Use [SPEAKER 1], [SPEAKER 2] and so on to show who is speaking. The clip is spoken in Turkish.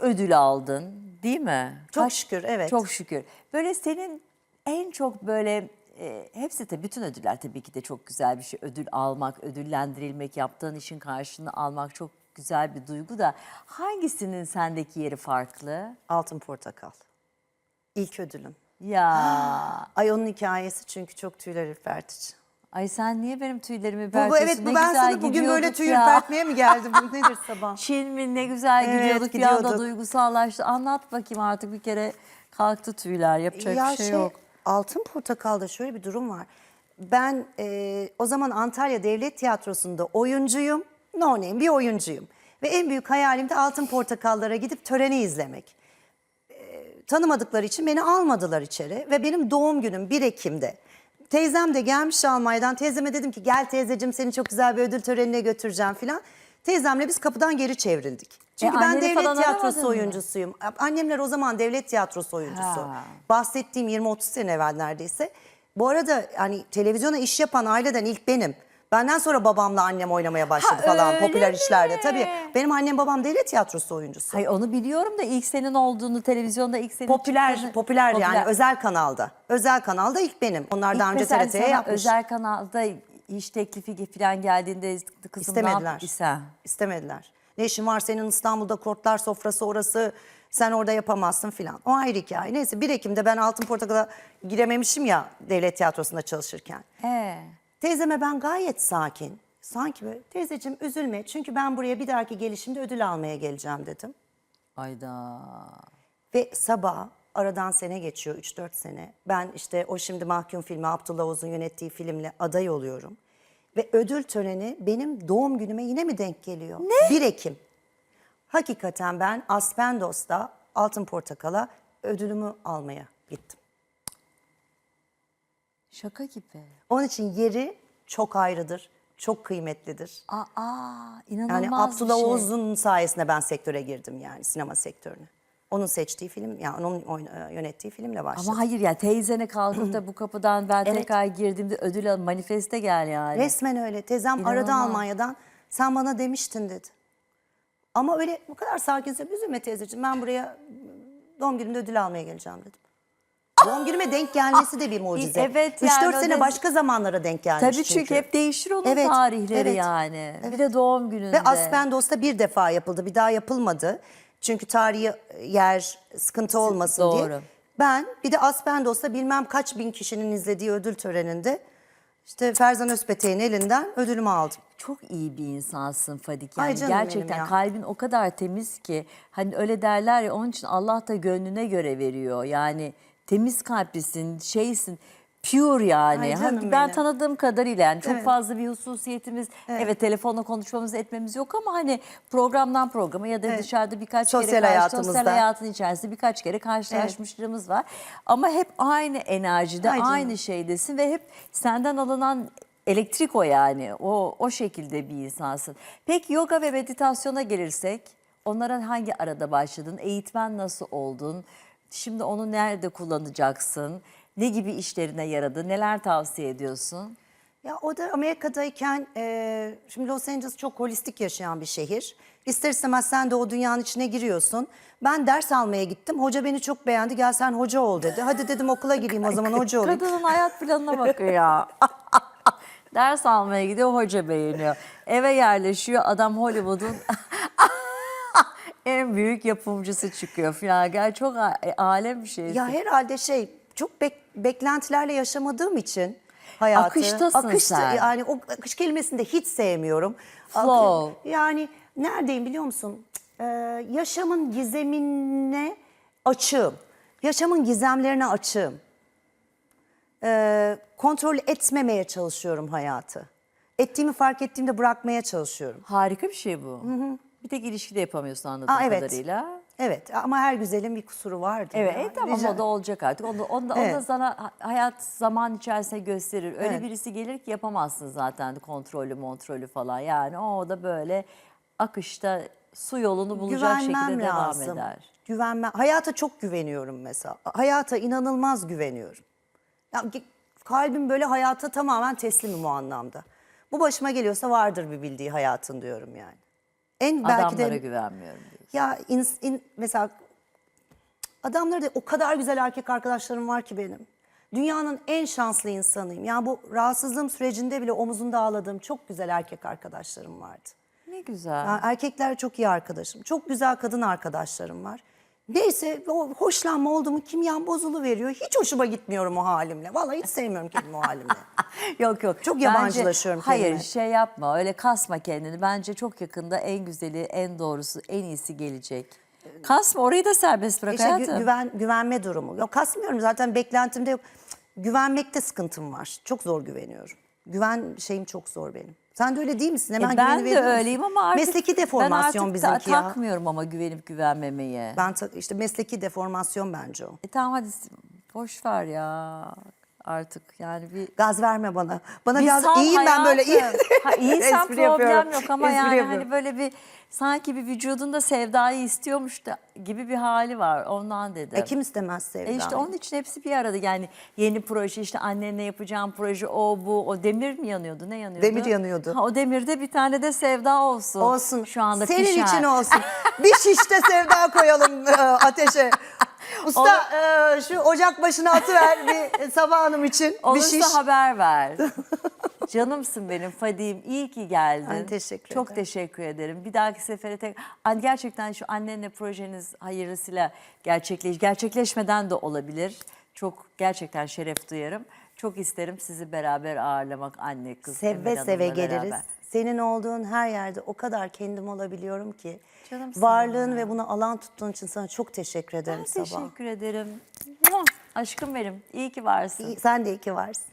[SPEAKER 1] ödül aldın değil mi?
[SPEAKER 2] Çok
[SPEAKER 1] Kaç-
[SPEAKER 2] şükür, evet.
[SPEAKER 1] Çok şükür. Böyle senin en çok böyle e, hepsi de bütün ödüller tabii ki de çok güzel bir şey. Ödül almak, ödüllendirilmek, yaptığın işin karşılığını almak çok güzel bir duygu da hangisinin sendeki yeri farklı?
[SPEAKER 2] Altın portakal. İlk ödülüm.
[SPEAKER 1] Ya
[SPEAKER 2] Ay onun hikayesi çünkü çok tüyler ürpertici.
[SPEAKER 1] Ay sen niye benim tüylerimi
[SPEAKER 2] Bu, bu
[SPEAKER 1] ürpertiyorsun?
[SPEAKER 2] evet
[SPEAKER 1] Ne
[SPEAKER 2] bu ben
[SPEAKER 1] güzel
[SPEAKER 2] sana bugün böyle
[SPEAKER 1] gidiyorduk
[SPEAKER 2] tüy
[SPEAKER 1] ya.
[SPEAKER 2] ürpertmeye mi geldim? Bu nedir sabah?
[SPEAKER 1] Çin mi ne güzel
[SPEAKER 2] Evet,
[SPEAKER 1] gidiyorduk, bir anda
[SPEAKER 2] gidiyorduk.
[SPEAKER 1] duygusallaştı. Anlat bakayım artık bir kere kalktı tüyler yapacak
[SPEAKER 2] ya
[SPEAKER 1] bir şey, yok.
[SPEAKER 2] Altın Portakal'da şöyle bir durum var. Ben e, o zaman Antalya Devlet Tiyatrosu'nda oyuncuyum. No name bir oyuncuyum. Ve en büyük hayalim de Altın Portakallara gidip töreni izlemek. E, tanımadıkları için beni almadılar içeri. Ve benim doğum günüm 1 Ekim'de. Teyzem de gelmiş Almanya'dan. Teyzeme dedim ki gel teyzeciğim seni çok güzel bir ödül törenine götüreceğim filan. Teyzemle biz kapıdan geri çevrildik. Çünkü ben
[SPEAKER 1] anneni
[SPEAKER 2] devlet
[SPEAKER 1] falan
[SPEAKER 2] tiyatrosu
[SPEAKER 1] aramadın mı?
[SPEAKER 2] oyuncusuyum. Annemler o zaman devlet tiyatrosu oyuncusu.
[SPEAKER 1] Ha.
[SPEAKER 2] Bahsettiğim 20-30 sene evvel neredeyse. Bu arada hani televizyona iş yapan aileden ilk benim. Benden sonra babamla annem oynamaya başladı
[SPEAKER 1] Ha,
[SPEAKER 2] falan
[SPEAKER 1] öyle
[SPEAKER 2] popüler
[SPEAKER 1] mi?
[SPEAKER 2] işlerde. Tabii benim annem babam devlet tiyatrosu oyuncusu.
[SPEAKER 1] Hayır onu biliyorum da ilk senin olduğunu televizyonda ilk senin
[SPEAKER 2] Popüler,
[SPEAKER 1] çıktığını-
[SPEAKER 2] popüler yani özel kanalda. Özel kanalda ilk benim. Onlar daha
[SPEAKER 1] İlk
[SPEAKER 2] önce
[SPEAKER 1] mesela
[SPEAKER 2] TRT'ye
[SPEAKER 1] sana
[SPEAKER 2] yapmış.
[SPEAKER 1] özel kanalda iş teklifi falan geldiğinde kızım ne
[SPEAKER 2] İstemediler.
[SPEAKER 1] yaptıysa.
[SPEAKER 2] İstemediler. Ne işin var senin İstanbul'da kortlar sofrası orası sen orada yapamazsın filan. O ayrı hikaye. Neyse 1 Ekim'de ben Altın Portakal'a girememişim ya devlet tiyatrosunda çalışırken.
[SPEAKER 1] He.
[SPEAKER 2] Teyzeme ben gayet sakin. Sanki böyle teyzeciğim üzülme çünkü ben buraya bir dahaki gelişimde ödül almaya geleceğim dedim.
[SPEAKER 1] Ayda.
[SPEAKER 2] Ve sabah aradan sene geçiyor 3-4 sene. Ben işte o şimdi mahkum filmi Abdullah Oğuz'un yönettiği filmle aday oluyorum. Ve ödül töreni benim doğum günüme yine mi denk geliyor? Ne? 1 Ekim. Hakikaten ben Aspendos'ta Altın Portakal'a ödülümü almaya gittim.
[SPEAKER 1] Şaka gibi.
[SPEAKER 2] Onun için yeri çok ayrıdır, çok kıymetlidir.
[SPEAKER 1] Aa, inanılmaz
[SPEAKER 2] Yani
[SPEAKER 1] bir
[SPEAKER 2] Abdullah
[SPEAKER 1] şey.
[SPEAKER 2] Oğuz'un sayesinde ben sektöre girdim yani sinema sektörüne. Onun seçtiği film, yani onun oyn- yönettiği filmle başladım.
[SPEAKER 1] Ama hayır ya teyzene kalkıp da bu kapıdan ben
[SPEAKER 2] Evet.
[SPEAKER 1] tekrar girdiğimde ödül al manifeste gel yani.
[SPEAKER 2] Resmen öyle. Teyzem aradı
[SPEAKER 1] İnanılmaz.
[SPEAKER 2] Almanya'dan. Sen bana demiştin dedi. Ama öyle bu kadar sakinse üzülme teyzeciğim. Ben buraya doğum günümde ödül almaya geleceğim dedim. Doğum günüme denk gelmesi de bir mucize.
[SPEAKER 1] Evet
[SPEAKER 2] 3-4
[SPEAKER 1] yani
[SPEAKER 2] sene
[SPEAKER 1] da-
[SPEAKER 2] başka zamanlara denk gelmiş
[SPEAKER 1] Tabii çünkü. hep değişir onun
[SPEAKER 2] Evet,
[SPEAKER 1] tarihleri
[SPEAKER 2] evet,
[SPEAKER 1] yani. Bir de doğum gününde.
[SPEAKER 2] Ve Aspendos'ta bir defa yapıldı. Bir daha yapılmadı. Çünkü tarihi yer sıkıntı olmasın
[SPEAKER 1] Doğru.
[SPEAKER 2] diye. Ben bir de Aspendos'ta bilmem kaç bin kişinin izlediği ödül töreninde işte Ferzan Özpetek'in elinden ödülümü aldım.
[SPEAKER 1] Çok iyi bir insansın Fadik.
[SPEAKER 2] Ay
[SPEAKER 1] Yani
[SPEAKER 2] canım benim
[SPEAKER 1] gerçekten
[SPEAKER 2] ya.
[SPEAKER 1] kalbin o kadar temiz ki hani öyle derler ya onun için Allah da gönlüne göre veriyor. Yani temiz kalplisin, şeysin. Pure yani.
[SPEAKER 2] Ay canım
[SPEAKER 1] ben
[SPEAKER 2] benim.
[SPEAKER 1] tanıdığım kadarıyla yani çok
[SPEAKER 2] Evet.
[SPEAKER 1] fazla bir hususiyetimiz evet. telefonla konuşmamız etmemiz yok ama hani programdan programa ya da
[SPEAKER 2] Evet.
[SPEAKER 1] dışarıda birkaç
[SPEAKER 2] Sosyal
[SPEAKER 1] kere karşı-
[SPEAKER 2] hayatımızda.
[SPEAKER 1] sosyal hayatın içerisinde birkaç kere karşılaşmışlığımız var. Ama hep aynı enerjide,
[SPEAKER 2] Ay canım.
[SPEAKER 1] aynı şeydesin ve hep senden alınan elektrik o yani. O o şekilde bir insansın. Peki yoga ve meditasyona gelirsek, onlara hangi arada başladın? Eğitmen nasıl oldun? Şimdi onu nerede kullanacaksın? Ne gibi işlerine yaradı? Neler tavsiye ediyorsun?
[SPEAKER 2] Ya o da Amerika'dayken e, şimdi Los Angeles çok holistik yaşayan bir şehir. İster istemez sen de o dünyanın içine giriyorsun. Ben ders almaya gittim. Hoca beni çok beğendi. Gel sen hoca ol dedi. Hadi dedim okula gireyim o zaman hoca olayım.
[SPEAKER 1] Kadının hayat planına bakıyor ya. Ders almaya gidiyor, hoca beğeniyor. Eve yerleşiyor, adam Hollywood'un en büyük yapımcısı çıkıyor falan. Gel çok e, alem bir şey.
[SPEAKER 2] Ya herhalde şey çok bek- beklentilerle yaşamadığım için hayatı.
[SPEAKER 1] Akıştasın
[SPEAKER 2] akış-
[SPEAKER 1] sen.
[SPEAKER 2] Yani o akış kelimesini de hiç sevmiyorum.
[SPEAKER 1] Flow.
[SPEAKER 2] Yani neredeyim biliyor musun? Ee, yaşamın gizemine açığım. Yaşamın gizemlerine açığım. Ee, kontrol etmemeye çalışıyorum hayatı. Ettiğimi fark ettiğimde bırakmaya çalışıyorum.
[SPEAKER 1] Harika bir şey bu. Bir tek ilişkide yapamıyorsun anladığım
[SPEAKER 2] Aa, evet.
[SPEAKER 1] kadarıyla.
[SPEAKER 2] Evet ama her güzelin bir kusuru vardır.
[SPEAKER 1] Evet,
[SPEAKER 2] ya.
[SPEAKER 1] tamam
[SPEAKER 2] Rica-
[SPEAKER 1] o da olacak artık. Onu, onu, da- onu da
[SPEAKER 2] Evet.
[SPEAKER 1] sana ha- hayat zaman içerisinde gösterir. Öyle
[SPEAKER 2] Evet.
[SPEAKER 1] birisi gelir ki yapamazsın zaten kontrolü kontrolü falan. Yani o da böyle akışta su yolunu bulacak
[SPEAKER 2] güvenmem
[SPEAKER 1] şekilde
[SPEAKER 2] lazım.
[SPEAKER 1] devam eder.
[SPEAKER 2] Güvenmem. Hayata çok güveniyorum mesela. Hayata inanılmaz güveniyorum. Ya, kalbim böyle hayata tamamen teslimim o anlamda. Bu başıma geliyorsa vardır bir bildiği hayatın diyorum yani. En belki
[SPEAKER 1] Adamlara
[SPEAKER 2] de
[SPEAKER 1] güvenmiyorum diyor.
[SPEAKER 2] ya ins- in- mesela adamları da o kadar güzel erkek arkadaşlarım var ki benim. Dünyanın en şanslı insanıyım. Yani bu rahatsızlığım sürecinde bile omuzunda ağladığım çok güzel erkek arkadaşlarım vardı.
[SPEAKER 1] Ne güzel.
[SPEAKER 2] Yani erkekler çok iyi arkadaşım. Çok güzel kadın arkadaşlarım var. Neyse o hoşlanma oldu mu kimyam bozulu veriyor. Hiç hoşuma gitmiyorum o halimle. Vallahi hiç sevmiyorum kendimi o halimle.
[SPEAKER 1] yok yok.
[SPEAKER 2] Çok
[SPEAKER 1] Bence-
[SPEAKER 2] yabancılaşıyorum
[SPEAKER 1] Hayır
[SPEAKER 2] kendime.
[SPEAKER 1] şey yapma öyle kasma kendini. Bence çok yakında en güzeli, en doğrusu, en iyisi gelecek. Kasma orayı da serbest bırak
[SPEAKER 2] İşte gü-
[SPEAKER 1] hayatım.
[SPEAKER 2] güven, güvenme durumu. Yok kasmıyorum zaten beklentimde yok. Güvenmekte sıkıntım var. Çok zor güveniyorum. Güven şeyim çok zor benim. Sen de öyle değil misin? Hemen
[SPEAKER 1] E, ben de öyleyim ama artık
[SPEAKER 2] Mesleki
[SPEAKER 1] ben
[SPEAKER 2] deformasyon
[SPEAKER 1] artık ta-
[SPEAKER 2] bizimki ya.
[SPEAKER 1] takmıyorum ama güvenip güvenmemeyi.
[SPEAKER 2] Ben ta- işte mesleki deformasyon bence o.
[SPEAKER 1] E tamam hadi boş ver ya artık yani bir
[SPEAKER 2] Gaz verme bana. Bana
[SPEAKER 1] Bir
[SPEAKER 2] gaz
[SPEAKER 1] sal
[SPEAKER 2] iyiyim ben böyle iyi.
[SPEAKER 1] hayatım. Ha, iyiysen
[SPEAKER 2] Espri yapıyorum.
[SPEAKER 1] problem yok ama
[SPEAKER 2] Espri
[SPEAKER 1] yani
[SPEAKER 2] yapıyorum.
[SPEAKER 1] hani böyle bir sanki bir vücudunda sevdayı istiyormuş da gibi bir hali var ondan dedim.
[SPEAKER 2] E, kim istemez sevda?
[SPEAKER 1] E işte onun için hepsi bir arada yani yeni proje işte annenle yapacağım proje o bu o demir mi yanıyordu ne yanıyordu?
[SPEAKER 2] Demir yanıyordu.
[SPEAKER 1] Ha, o demirde bir tane de sevda olsun.
[SPEAKER 2] Olsun.
[SPEAKER 1] Şu anda
[SPEAKER 2] Senin
[SPEAKER 1] pişer.
[SPEAKER 2] için olsun. bir şişte sevda koyalım e, ateşe. Usta e, şu ocak başına atıver bir Sabah Hanım için bir
[SPEAKER 1] Olursa
[SPEAKER 2] şiş.
[SPEAKER 1] haber ver. Canımsın benim Fadim. İyi ki geldin.
[SPEAKER 2] Ben teşekkür
[SPEAKER 1] Çok
[SPEAKER 2] ederim.
[SPEAKER 1] teşekkür ederim. Bir dahaki sefere tek... An- Gerçekten şu annenle projeniz hayırlısıyla gerçekleş gerçekleşmeden de olabilir. Çok gerçekten şeref duyarım. Çok isterim sizi beraber ağırlamak anne kız.
[SPEAKER 2] Seve
[SPEAKER 1] Emel
[SPEAKER 2] seve geliriz.
[SPEAKER 1] beraber.
[SPEAKER 2] Senin olduğun her yerde o kadar kendim olabiliyorum ki.
[SPEAKER 1] Canımsın
[SPEAKER 2] Varlığın ve bunu alan tuttuğun için sana çok teşekkür ederim
[SPEAKER 1] Ben
[SPEAKER 2] Sabah.
[SPEAKER 1] teşekkür ederim. Aşkım benim. İyi ki varsın.
[SPEAKER 2] İyi- Sen de iyi ki varsın.